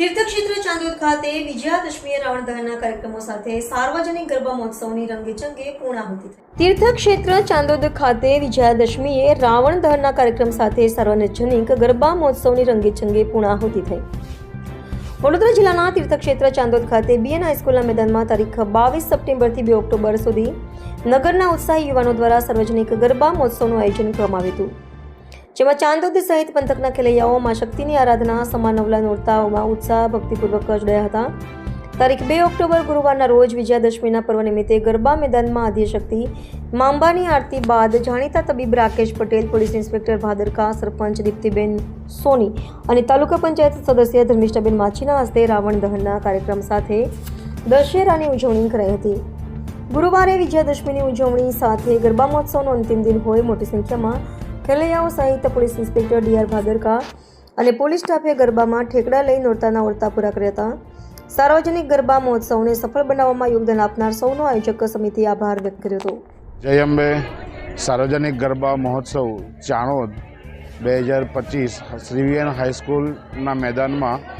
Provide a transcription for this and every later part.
તીર્થક્ષેત્ર ચાંદોદ ખાતે વિજયાદશમીએ રાવણ દહનના કાર્યક્રમો સાથે સાર્વજનિક ગરબા મહોત્સવની રંગેચંગે પૂર્ણાહુતિ થઈ. તીર્થક્ષેત્ર ચાંદોદ ખાતે વિજયાદશમીએ રાવણ દહનના કાર્યક્રમ સાથે સાર્વજનિક ગરબા મહોત્સવની રંગેચંગે પૂર્ણાહુતિ થઈ. વડોદરા જિલ્લાના તીર્થક્ષેત્ર ચાંદોદ ખાતે બીએન હાઈસ્કૂલના મેદાનમાં તારીખ બાવીસ સપ્ટેમ્બરથી બે ઓક્ટોબર સુધી નગરના ઉત્સાહી યુવાનો દ્વારા સાર્વજનિક ગરબા મહોત્સવનું આયોજન કરવામાં આવ્યું હતું. જેમાં ચાંદોદ સહિત પંથકના ખેલૈયાઓમાં શક્તિની આરાધના સમા નવલા નોરતાઓમાં ઉત્સાહ, ભક્તિપૂર્વક જોડાયા હતા. તારીખ બે ઓક્ટોબર ગુરુવારના રોજ વિજયાદશમીના પર્વ નિમિત્તે ગરબા મેદાનમાં આદ્યશક્તિ, માંબાની આરતી બાદ જાણીતા તબીબ રાકેશ પટેલ, પોલીસ ઇન્સ્પેક્ટર ભાદરકા સરપંચ દીપ્તિબેન સોની અને તાલુકા પંચાયત સદસ્ય ધર્મિષ્ઠાબેન માછીના હસ્તે રાવણ દહનના કાર્યક્રમ સાથે દશેરાની ઉજવણી કરાઈ હતી. ગુરુવારે વિજયાદશમીની ઉજવણી સાથે ગરબા મહોત્સવનો અંતિમ દિન હોય મોટી સંખ્યામાં ખેલૈયાઓ સહિત પોલીસ ઇન્સ્પેક્ટર ડીઆર ભાદરકા અને પોલીસ સ્ટાફે ગરબામાં ઠેકડા લઈ નોરતાના ઓરતા પૂરા કર્યા હતા. સાર્વજનિક ગરબા મહોત્સવને સફળ બનાવવામાં યોગદાન આપનાર સૌનો આયોજક સમિતિએ આભાર વ્યક્ત કર્યો હતો. જય અંબે. સાર્વજનિક ગરબા મહોત્સવ ચાણોદ બે હજાર પચીસ શ્રીવિયન હાઈસ્કૂલના મેદાનમાં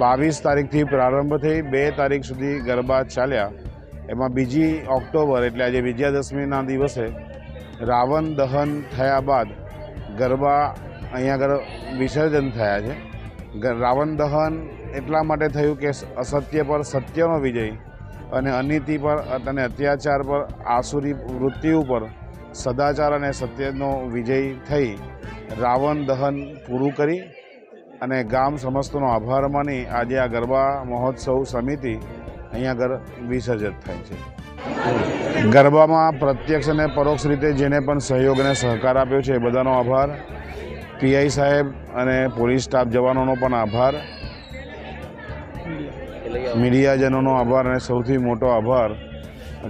બાવીસ તારીખથી પ્રારંભ થઈ બે તારીખ સુધી ગરબા ચાલ્યા. એમાં બીજી ઓક્ટોબર, એટલે આજે વિજયાદશમીના દિવસે રાવણ દહન થયા બાદ ગરબા અહીંયા આગળ વિસર્જન થયા છે. રાવણ દહન એટલા માટે થયું કે અસત્ય પર સત્યનો વિજય અને અનીતિ પર અને અત્યાચાર પર આસુરી વૃત્તિ ઉપર સદાચાર અને સત્યનો વિજય થઈ રાવણ દહન પૂરું કરી અને ગામ સમસ્તનો આભાર માની આજે આ ગરબા મહોત્સવ સમિતિ અહીંયા આગળ વિસર્જિત થાય છે. ગરબામાં પ્રત્યક્ષ અને પરોક્ષ રીતે જેને પણ સહયોગ અને સહકાર આપ્યો છે એ બધાનો આભાર. પીઆઈ સાહેબ અને પોલીસ સ્ટાફ જવાનોનો પણ આભાર. મીડિયાજનોનો આભાર અને સૌથી મોટો આભાર.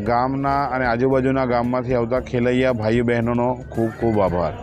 ગામના અને આજુબાજુના ગામમાંથી આવતા ખેલૈયા ભાઈ બહેનોનો ખૂબ ખૂબ આભાર.